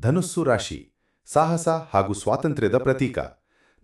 ಧನುಸ್ಸು ರಾಶಿ, ಸಾಹಸ ಹಾಗೂ ಸ್ವಾತಂತ್ರ್ಯದ ಪ್ರತೀಕ.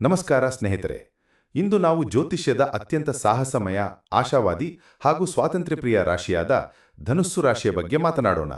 ನಮಸ್ಕಾರ ಸ್ನೇಹಿತರೆ, ಇಂದು ನಾವು ಜ್ಯೋತಿಷ್ಯದ ಅತ್ಯಂತ ಸಾಹಸಮಯ, ಆಶಾವಾದಿ ಹಾಗೂ ಸ್ವಾತಂತ್ರ್ಯಪ್ರಿಯ ರಾಶಿಯಾದ ಧನುಸ್ಸು ರಾಶಿಯ ಬಗ್ಗೆ ಮಾತನಾಡೋಣ.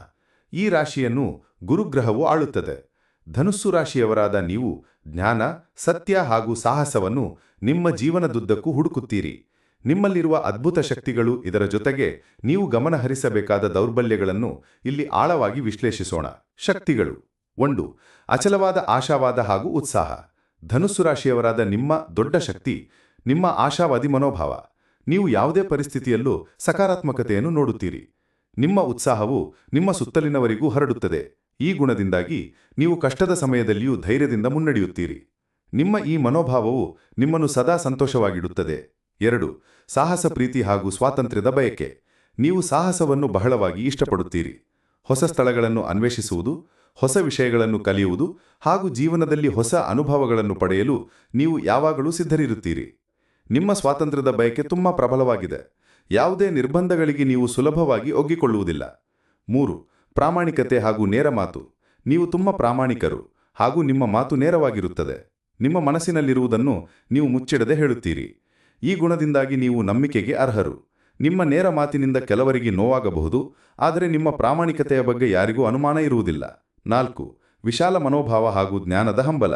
ಈ ರಾಶಿಯನ್ನು ಗುರುಗ್ರಹವು ಆಳುತ್ತದೆ. ಧನುಸ್ಸು ರಾಶಿಯವರಾದ ನೀವು ಜ್ಞಾನ, ಸತ್ಯ ಹಾಗೂ ಸಾಹಸವನ್ನು ನಿಮ್ಮ ಜೀವನದುದ್ದಕ್ಕೂ ಹುಡುಕುತ್ತೀರಿ. ನಿಮ್ಮಲ್ಲಿರುವ ಅದ್ಭುತ ಶಕ್ತಿಗಳು ಇದರ ಜೊತೆಗೆ ನೀವು ಗಮನಹರಿಸಬೇಕಾದ ದೌರ್ಬಲ್ಯಗಳನ್ನು ಇಲ್ಲಿ ಆಳವಾಗಿ ವಿಶ್ಲೇಷಿಸೋಣ. ಶಕ್ತಿಗಳು. ಒಂದು, ಅಚಲವಾದ ಆಶಾವಾದ ಹಾಗೂ ಉತ್ಸಾಹ. ಧನುಸ್ಸು ರಾಶಿಯವರಾದ ನಿಮ್ಮ ದೊಡ್ಡ ಶಕ್ತಿ, ನಿಮ್ಮ ಆಶಾವಾದಿ ಮನೋಭಾವ. ನೀವು ಯಾವುದೇ ಪರಿಸ್ಥಿತಿಯಲ್ಲೂ ಸಕಾರಾತ್ಮಕತೆಯನ್ನು ನೋಡುತ್ತೀರಿ. ನಿಮ್ಮ ಉತ್ಸಾಹವು ನಿಮ್ಮ ಸುತ್ತಲಿನವರಿಗೂ ಹರಡುತ್ತದೆ. ಈ ಗುಣದಿಂದಾಗಿ ನೀವು ಕಷ್ಟದ ಸಮಯದಲ್ಲಿಯೂ ಧೈರ್ಯದಿಂದ ಮುನ್ನಡೆಯುತ್ತೀರಿ. ನಿಮ್ಮ ಈ ಮನೋಭಾವವು ನಿಮ್ಮನ್ನು ಸದಾ ಸಂತೋಷವಾಗಿಡುತ್ತದೆ. ಎರಡು, ಸಾಹಸ, ಪ್ರೀತಿ ಹಾಗೂ ಸ್ವಾತಂತ್ರ್ಯದ ಬಯಕೆ. ನೀವು ಸಾಹಸವನ್ನು ಬಹಳವಾಗಿ ಇಷ್ಟಪಡುತ್ತೀರಿ. ಹೊಸ ಸ್ಥಳಗಳನ್ನು ಅನ್ವೇಷಿಸುವುದು ಹೊಸ ವಿಷಯಗಳನ್ನು ಕಲಿಯುವುದು ಹಾಗೂ ಜೀವನದಲ್ಲಿ ಹೊಸ ಅನುಭವಗಳನ್ನು ಪಡೆಯಲು ನೀವು ಯಾವಾಗಲೂ ಸಿದ್ಧರಿರುತ್ತೀರಿ. ನಿಮ್ಮ ಸ್ವಾತಂತ್ರ್ಯದ ಬಯಕೆ ತುಂಬ ಪ್ರಬಲವಾಗಿದೆ. ಯಾವುದೇ ನಿರ್ಬಂಧಗಳಿಗೆ ನೀವು ಸುಲಭವಾಗಿ ಒಗ್ಗಿಕೊಳ್ಳುವುದಿಲ್ಲ. ಮೂರು, ಪ್ರಾಮಾಣಿಕತೆ ಹಾಗೂ ನೇರ ಮಾತು. ನೀವು ತುಂಬ ಪ್ರಾಮಾಣಿಕರು ಹಾಗೂ ನಿಮ್ಮ ಮಾತು ನೇರವಾಗಿರುತ್ತದೆ. ನಿಮ್ಮ ಮನಸ್ಸಿನಲ್ಲಿರುವುದನ್ನು ನೀವು ಮುಚ್ಚಿಡದೆ ಹೇಳುತ್ತೀರಿ. ಈ ಗುಣದಿಂದಾಗಿ ನೀವು ನಂಬಿಕೆಗೆ ಅರ್ಹರು. ನಿಮ್ಮ ನೇರ ಮಾತಿನಿಂದ ಕೆಲವರಿಗೆ ನೋವಾಗಬಹುದು, ಆದರೆ ನಿಮ್ಮ ಪ್ರಾಮಾಣಿಕತೆಯ ಬಗ್ಗೆ ಯಾರಿಗೂ ಅನುಮಾನ ಇರುವುದಿಲ್ಲ. ನಾಲ್ಕು, ವಿಶಾಲ ಮನೋಭಾವ ಹಾಗೂ ಜ್ಞಾನದ ಹಂಬಲ.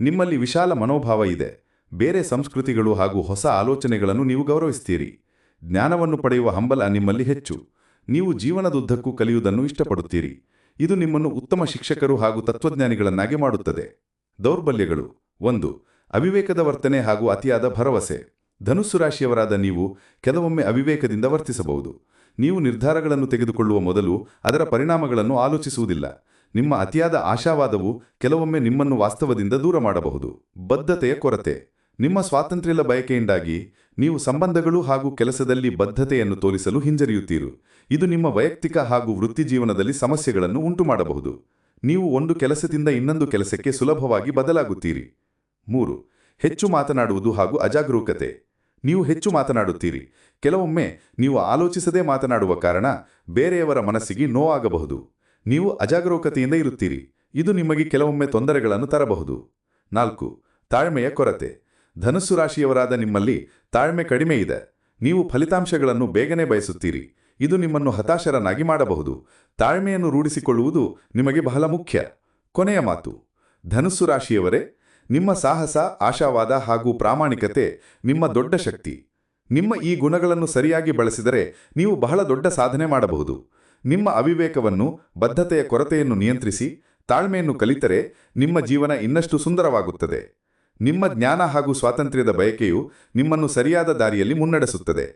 ನಿಮ್ಮಲ್ಲಿ ವಿಶಾಲ ಮನೋಭಾವ ಇದೆ. ಬೇರೆ ಸಂಸ್ಕೃತಿಗಳು ಹಾಗೂ ಹೊಸ ಆಲೋಚನೆಗಳನ್ನು ನೀವು ಗೌರವಿಸ್ತೀರಿ. ಜ್ಞಾನವನ್ನು ಪಡೆಯುವ ಹಂಬಲ ನಿಮ್ಮಲ್ಲಿ ಹೆಚ್ಚು. ನೀವು ಜೀವನದುದ್ದಕ್ಕೂ ಕಲಿಯುವುದನ್ನು ಇಷ್ಟಪಡುತ್ತೀರಿ. ಇದು ನಿಮ್ಮನ್ನು ಉತ್ತಮ ಶಿಕ್ಷಕರು ಹಾಗೂ ತತ್ವಜ್ಞಾನಿಗಳನ್ನಾಗಿ ಮಾಡುತ್ತದೆ. ದೌರ್ಬಲ್ಯಗಳು. ಒಂದು, ಅವಿವೇಕದ ವರ್ತನೆ ಹಾಗೂ ಅತಿಯಾದ ಭರವಸೆ. ಧನುಸ್ಸು ರಾಶಿಯವರಾದ ನೀವು ಕೆಲವೊಮ್ಮೆ ಅವಿವೇಕದಿಂದ ವರ್ತಿಸಬಹುದು. ನೀವು ನಿರ್ಧಾರಗಳನ್ನು ತೆಗೆದುಕೊಳ್ಳುವ ಮೊದಲು ಅದರ ಪರಿಣಾಮಗಳನ್ನು ಆಲೋಚಿಸುವುದಿಲ್ಲ. ನಿಮ್ಮ ಅತಿಯಾದ ಆಶಾವಾದವು ಕೆಲವೊಮ್ಮೆ ನಿಮ್ಮನ್ನು ವಾಸ್ತವದಿಂದ ದೂರ ಮಾಡಬಹುದು. ಬದ್ಧತೆಯ ಕೊರತೆ. ನಿಮ್ಮ ಸ್ವಾತಂತ್ರ್ಯದ ಬಯಕೆಯಿಂದಾಗಿ ನೀವು ಸಂಬಂಧಗಳು ಹಾಗೂ ಕೆಲಸದಲ್ಲಿ ಬದ್ಧತೆಯನ್ನು ತೋರಿಸಲು ಹಿಂಜರಿಯುತ್ತೀರು. ಇದು ನಿಮ್ಮ ವೈಯಕ್ತಿಕ ಹಾಗೂ ವೃತ್ತಿ ಜೀವನದಲ್ಲಿ ಸಮಸ್ಯೆಗಳನ್ನು ಉಂಟುಮಾಡಬಹುದು. ನೀವು ಒಂದು ಕೆಲಸದಿಂದ ಇನ್ನೊಂದು ಕೆಲಸಕ್ಕೆ ಸುಲಭವಾಗಿ ಬದಲಾಗುತ್ತೀರಿ. ಮೂರು, ಹೆಚ್ಚು ಮಾತನಾಡುವುದು ಹಾಗೂ ಅಜಾಗರೂಕತೆ. ನೀವು ಹೆಚ್ಚು ಮಾತನಾಡುತ್ತೀರಿ. ಕೆಲವೊಮ್ಮೆ ನೀವು ಆಲೋಚಿಸದೇ ಮಾತನಾಡುವ ಕಾರಣ ಬೇರೆಯವರ ಮನಸ್ಸಿಗೆ ನೋವಾಗಬಹುದು. ನೀವು ಅಜಾಗರೂಕತೆಯಿಂದ ಇರುತ್ತೀರಿ. ಇದು ನಿಮಗೆ ಕೆಲವೊಮ್ಮೆ ತೊಂದರೆಗಳನ್ನು ತರಬಹುದು. ನಾಲ್ಕು, ತಾಳ್ಮೆಯ ಕೊರತೆ. ಧನುಸ್ಸು ರಾಶಿಯವರಾದ ನಿಮ್ಮಲ್ಲಿ ತಾಳ್ಮೆ ಕಡಿಮೆ ಇದೆ. ನೀವು ಫಲಿತಾಂಶಗಳನ್ನು ಬೇಗನೆ ಬಯಸುತ್ತೀರಿ. ಇದು ನಿಮ್ಮನ್ನು ಹತಾಶರನ್ನಾಗಿ ಮಾಡಬಹುದು. ತಾಳ್ಮೆಯನ್ನು ರೂಢಿಸಿಕೊಳ್ಳುವುದು ನಿಮಗೆ ಬಹಳ ಮುಖ್ಯ. ಕೊನೆಯ ಮಾತು, ಧನುಸ್ಸು ರಾಶಿಯವರೇ, ನಿಮ್ಮ ಸಾಹಸ, ಆಶಾವಾದ ಹಾಗೂ ಪ್ರಾಮಾಣಿಕತೆ ನಿಮ್ಮ ದೊಡ್ಡ ಶಕ್ತಿ. ನಿಮ್ಮ ಈ ಗುಣಗಳನ್ನು ಸರಿಯಾಗಿ ಬಳಸಿದರೆ ನೀವು ಬಹಳ ದೊಡ್ಡ ಸಾಧನೆ ಮಾಡಬಹುದು. ನಿಮ್ಮ ಅವಿವೇಕವನ್ನು ಬದ್ಧತೆಯ ಕೊರತೆಯನ್ನು ನಿಯಂತ್ರಿಸಿ ತಾಳ್ಮೆಯನ್ನು ಕಲಿತರೆ ನಿಮ್ಮ ಜೀವನ ಇನ್ನಷ್ಟು ಸುಂದರವಾಗುತ್ತದೆ. ನಿಮ್ಮ ಜ್ಞಾನ ಹಾಗೂ ಸ್ವಾತಂತ್ರ್ಯದ ಬಯಕೆಯು ನಿಮ್ಮನ್ನು ಸರಿಯಾದ ದಾರಿಯಲ್ಲಿ ಮುನ್ನಡೆಸುತ್ತದೆ.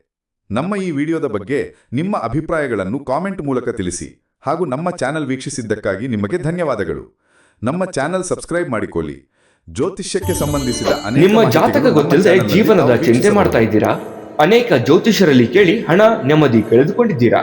ನಮ್ಮ ಈ ವಿಡಿಯೋದ ಬಗ್ಗೆ ನಿಮ್ಮ ಅಭಿಪ್ರಾಯಗಳನ್ನು ಕಾಮೆಂಟ್ ಮೂಲಕ ತಿಳಿಸಿ ಹಾಗೂ ನಮ್ಮ ಚಾನೆಲ್ ವೀಕ್ಷಿಸಿದ್ದಕ್ಕಾಗಿ ನಿಮಗೆ ಧನ್ಯವಾದಗಳು. ನಮ್ಮ ಚಾನೆಲ್ ಸಬ್ಸ್ಕ್ರೈಬ್ ಮಾಡಿಕೊಳ್ಳಿ. ಜ್ಯೋತಿಷ್ಯಕ್ಕೆ ಸಂಬಂಧಿಸಿದ ನಿಮ್ಮ ಜಾತಕ ಗೊತ್ತಿಲ್ಲದೆ ಜೀವನದ ಚಿಂತೆ ಮಾಡ್ತಾ ಇದ್ದೀರಾ? ಅನೇಕ ಜ್ಯೋತಿಷರಲ್ಲಿ ಕೇಳಿ ಹಣ ನೆಮ್ಮದಿ ಕಳೆದುಕೊಂಡಿದ್ದೀರಾ?